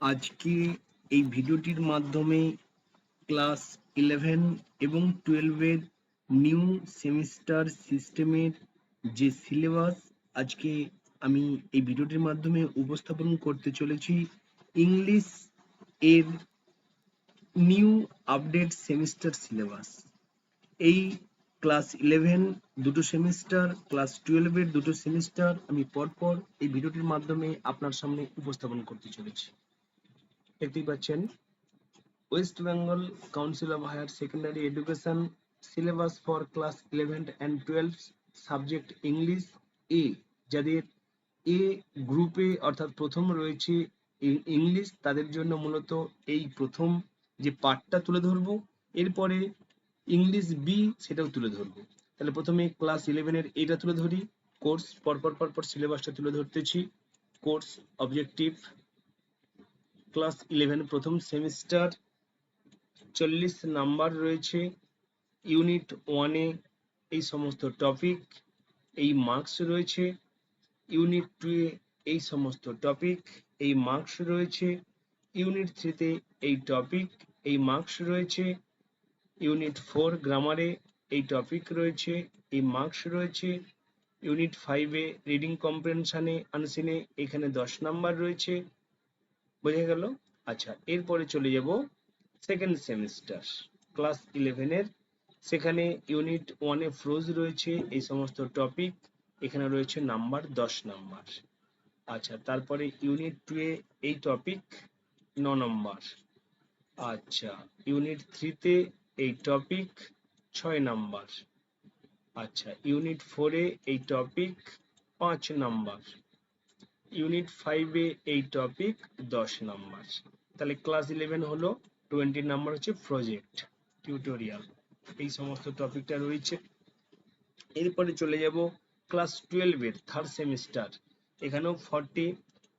আজকে এই ভিডিওটির মাধ্যমে ক্লাস ইলেভেন এবং টুয়েলভের নিউ সেমিস্টার সিস্টেমের যে সিলেবাস, আজকে আমি এই ভিডিওটির মাধ্যমে উপস্থাপন করতে চলেছি ইংলিশ এর নিউ আপডেট সেমিস্টার সিলেবাস। এই ক্লাস ইলেভেন দুটো সেমিস্টার, ক্লাস টুয়েলভের দুটো সেমিস্টার আমি পরপর এই ভিডিওটির মাধ্যমে আপনার সামনে উপস্থাপন করতে চলেছি। দেখতেই পাচ্ছেন West Bengal council of higher secondary education syllabus for class eleven and twelve subject English A যাদের এ গ্রুপে অর্থাৎ প্রথম রয়েছে ইংলিশ তাদের জন্য মূলত এই প্রথম যে পার্টটা তুলে ধরবো, এরপরে ইংলিশ বি সেটাও তুলে ধরবো। তাহলে প্রথমে ক্লাস ইলেভেনের এটা তুলে ধরি কোর্স পরপর পরপর সিলেবাসটা তুলে ধরতেছি কোর্স অবজেক্টিভ ক্লাস ইলেভেন প্রথম সেমিস্টার চল্লিশ নাম্বার রয়েছে। ইউনিট ওয়ানে এই সমস্ত টপিক এই মার্কস রয়েছে। ইউনিট টু এ এই সমস্ত টপিক এই মার্কস রয়েছে। ইউনিট থ্রিতে এই টপিক এই মার্কস রয়েছে। ইউনিট ফোর গ্রামারে এই টপিক রয়েছে, এই মার্কস রয়েছে। ইউনিট ফাইভে রিডিং কম্প্রেনশনে আনসিনে এখানে দশ নাম্বার রয়েছে। বোঝা গেল? আচ্ছা এরপরে চলে যাব সেকেন্ড সেমিস্টার ক্লাস ইলেভেনের সেখানে ইউনিট ওয়ানে ফ্রোজ রয়েছে এই সমস্ত টপিক এখানে রয়েছে নাম্বার দশ নাম্বার আচ্ছা তারপরে ইউনিট টু এ এই টপিক ন নম্বর আচ্ছা ইউনিট থ্রিতে এই টপিক ছয় নাম্বার আচ্ছা ইউনিট ফোরে এই টপিক পাঁচ নাম্বার ইউনিট ফাইভে এই টপিক দশ নাম্বার তাহলে ক্লাস ইলেভেন হলো টোয়েন্টি নাম্বার হচ্ছে প্রজেক্ট টিউটোরিয়াল এই সমস্ত টপিকটা রয়েছে। এরপরে চলে যাব ক্লাস টুয়েলভের থার্ড সেমিস্টার এখানেও ফর্টি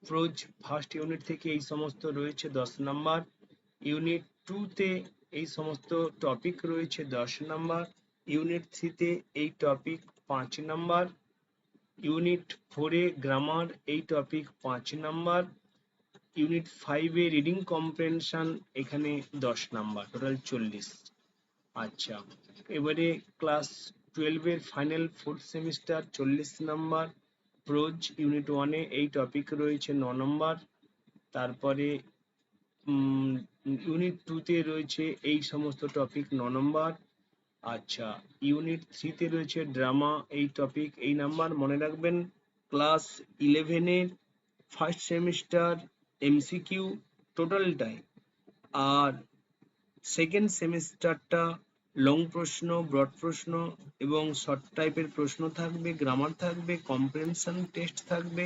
প্রোজ ফার্স্ট ইউনিট থেকে এই সমস্ত রয়েছে দশ নাম্বার ইউনিট টুতে এই সমস্ত টপিক রয়েছে দশ নাম্বার ইউনিট থ্রিতে এই টপিক পাঁচ নাম্বার ইউনিট ফোরে গ্রামার এই টপিক পাঁচ নাম্বার। ইউনিট ফাইভে রিডিং কম্প্রেনশন এখানে দশ নাম্বার টোটাল চল্লিশ। আচ্ছা এবারে ক্লাস টুয়েলভের ফাইনাল ফোর্থ সেমিস্টার চল্লিশ নাম্বার। প্রোজ ইউনিট ওয়ানে এই টপিক রয়েছে ন নম্বর। তারপরে ইউনিট টুতে রয়েছে এই সমস্ত টপিক ন নম্বর। আচ্ছা ইউনিট থ্রিতে রয়েছে ড্রামা এই টপিক এই নাম্বার মনে রাখবেন ক্লাস ইলেভেনের ফার্স্ট সেমিস্টার এমসিকিউ টোটালটাই আর সেকেন্ড সেমিস্টারটা লং প্রশ্ন ব্রড প্রশ্ন এবং শর্ট টাইপের প্রশ্ন থাকবে গ্রামার থাকবে কম্প্রেনশন টেস্ট থাকবে।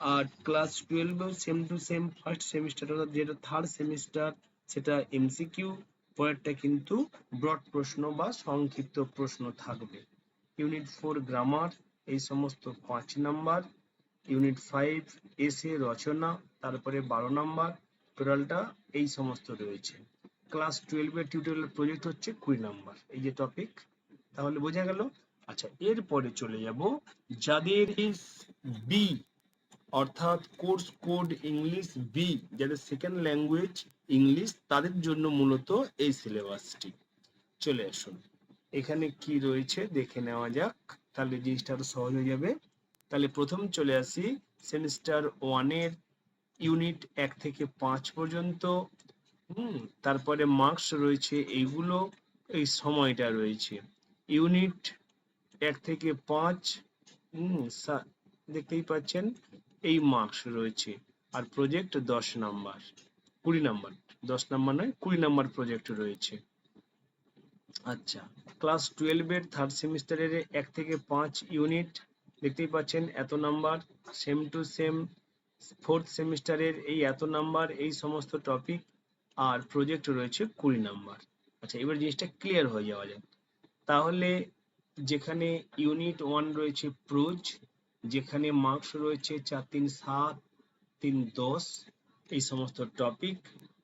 আর class টুয়েলভেও same to same first semester যেটা থার্ড সেমিস্টার সেটা এমসিকিউ পরেরটা কিন্তু ব্রড প্রশ্ন বা সংক্ষিপ্ত প্রশ্ন থাকবে। ইউনিট ফোর গ্রামার এই সমস্ত পাঁচ নাম্বার। ইউনিট ফাইভ এসে রচনা, তারপরে বারো নাম্বার। টোটালটা এই সমস্ত রয়েছে। ক্লাস টুয়েলভের টিউটোরিয়াল প্রজেক্ট হচ্ছে কুড়ি নাম্বার। এই যে টপিক তাহলে বোঝা গেল? আচ্ছা এরপরে চলে যাব যাদের বি অর্থাৎ কোর্স কোড ইংলিশ বি যাদের সেকেন্ড ল্যাঙ্গুয়েজ ইংলিশ, তাদের জন্য মূলত এই সিলেবাসটি চলে আসুন। এখানে কি রয়েছে দেখে নেওয়া যাক। তাহলে জিনিসটা আরও সহজ হয়ে যাবে। তাহলে প্রথম চলে আসি সেমিস্টার ওয়ানের ইউনিট এক থেকে পাঁচ পর্যন্ত। হুম, তারপরে মার্কস রয়েছে এইগুলো, এই সময়টা রয়েছে। ইউনিট এক থেকে পাঁচ, হুম দেখতেই পাচ্ছেন? এই মার্কস রয়েছে। আর প্রজেক্ট দশ নাম্বার কুড়ি নাম্বার দশ নাম্বার নয়, কুড়ি নাম্বার প্রজেক্ট রয়েছে। আচ্ছা ক্লাস টুয়েলভের থার্ড সেমিস্টারের এক থেকে পাঁচ ইউনিট দেখতেই পাচ্ছেন এত number same to same fourth সেমিস্টারের এই এত নাম্বার এই সমস্ত টপিক আর প্রজেক্ট রয়েছে কুড়ি নাম্বার আচ্ছা এবার জিনিসটা ক্লিয়ার হয়ে যাওয়া যাক। তাহলে যেখানে ইউনিট ওয়ান রয়েছে প্রোজ যেখানে মার্কস রয়েছে চার, তিন, সাত, তিন, দশ, এই সমস্ত টপিক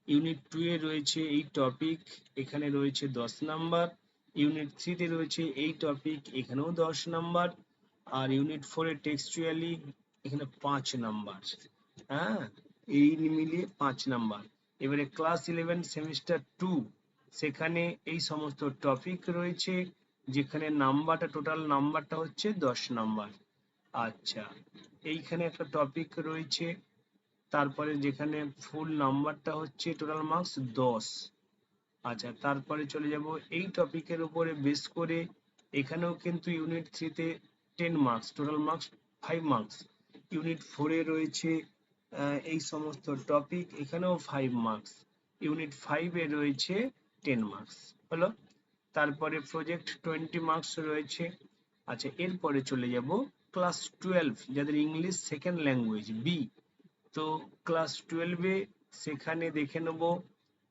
ইউনিট টু এ রয়েছে এই টপিক এখানে রয়েছে দশ নাম্বার ইউনিট থ্রিতে রয়েছে এই টপিক এখানেও দশ নাম্বার আর ইউনিট ফোরে টেক্সচুয়ালি এখানে পাঁচ নাম্বার হ্যাঁ এই মিলিয়ে পাঁচ নাম্বার এবারে ক্লাস ইলেভেন সেমিস্টার টু সেখানে এই সমস্ত টপিক রয়েছে, যেখানে নাম্বারটা টোটাল নাম্বারটা হচ্ছে দশ নাম্বার আচ্ছা এইখানে একটা টপিক রয়েছে। তারপরে যেখানে ফুল নাম্বারটা হচ্ছে টোটাল মার্কস দশ। আচ্ছা তারপরে চলে যাব। এই টপিকের উপরে বেস করে এখানেও কিন্তু ইউনিট থ্রিতে ten marks total marks five marks unit ফোরে রয়েছে এই সমস্ত টপিক এখানেও ফাইভ মার্কস ইউনিট ফাইভে রয়েছে টেন মার্কস হলো? তারপরে প্রজেক্ট টোয়েন্টি মার্কস রয়েছে। আচ্ছা এরপরে চলে যাব। ক্লাস টুয়েলভ, যাদের ইংলিশ সেকেন্ড ল্যাঙ্গুয়েজ বি তো ক্লাস টুয়েলভে সেখানে দেখে নেব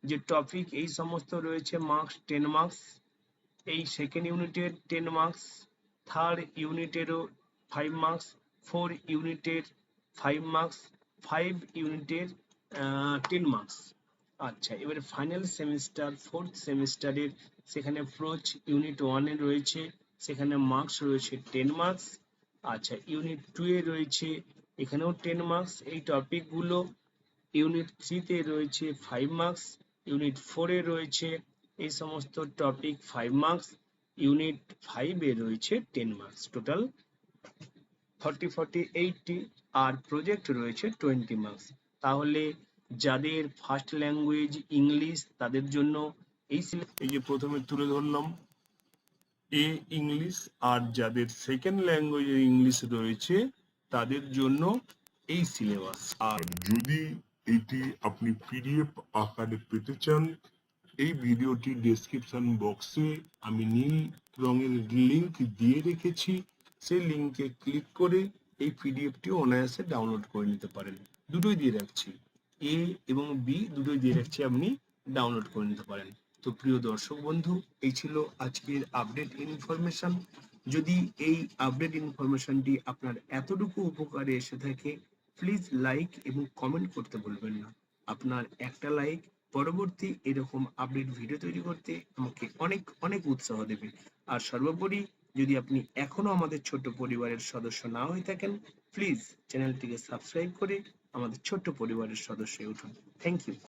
যে টপিক এই সমস্ত রয়েছে মার্কস টেন মার্কস এই সেকেন্ড ইউনিটের টেন মার্কস থার্ড ইউনিটেরও ফাইভ মার্কস ফোর ইউনিটের ফাইভ মার্কস ফাইভ ইউনিটের টেন মার্কস আচ্ছা এবারে ফাইনাল সেমিস্টার ফোর্থ সেমিস্টারের সেখানে ফ্রোচ ইউনিট ওয়ানে রয়েছে, সেখানে মার্কস রয়েছে টেন মার্কস আচ্ছা ইউনিট টু এ রয়েছে, এখানেও টেন মার্কস এই টপিকগুলো ইউনিট থ্রিতে রয়েছে ফাইভ মার্কস ইউনিট ফোরে রয়েছে এই সমস্ত টপিক ফাইভ মার্কস ইউনিট ফাইভে রয়েছে ten marks total forty forty eighty আর প্রজেক্ট রয়েছে টোয়েন্টি মার্কস তাহলে যাদের ফার্স্ট ল্যাঙ্গুয়েজ ইংলিশ তাদের জন্য এই এই যে প্রথমে তুলে ধরলাম এ ইংলিশ আর যাদের সেকেন্ড ল্যাঙ্গুয়েজ ইংলিশ রয়েছে, তাদের জন্য এই সিলেবাস আর যদি এটি আপনি পিডিএফ আকারে পেতে চান, এই ভিডিওটি ডেসক্রিপশন বক্সে আমি নীল রঙের লিংক দিয়ে রেখেছি। সেই লিঙ্কে ক্লিক করে এই পিডিএফটি অনায়াসে ডাউনলোড করে নিতে পারেন। দুটোই দিয়ে রাখছি। এ এবং বি দুটোই দিয়ে রাখছি, আপনি ডাউনলোড করে নিতে পারেন। তো প্রিয় দর্শক বন্ধু, এই ছিল আজকের আপডেট ইনফরমেশন যদি এই আপডেট ইনফরমেশনটি আপনার এতটুকু উপকারে এসে থাকে প্লিজ লাইক এবং কমেন্ট করতে বলবেন না। আপনার একটা লাইক পরবর্তী এরকম আপডেট ভিডিও তৈরি করতে আমাকে অনেক অনেক উৎসাহ দেবে। আর সর্বোপরি, যদি আপনি এখনও আমাদের ছোট্ট পরিবারের সদস্য না হয়ে থাকেন প্লিজ চ্যানেলটিকে সাবস্ক্রাইব করে আমাদের ছোট্ট পরিবারের সদস্য উঠুন। Thank you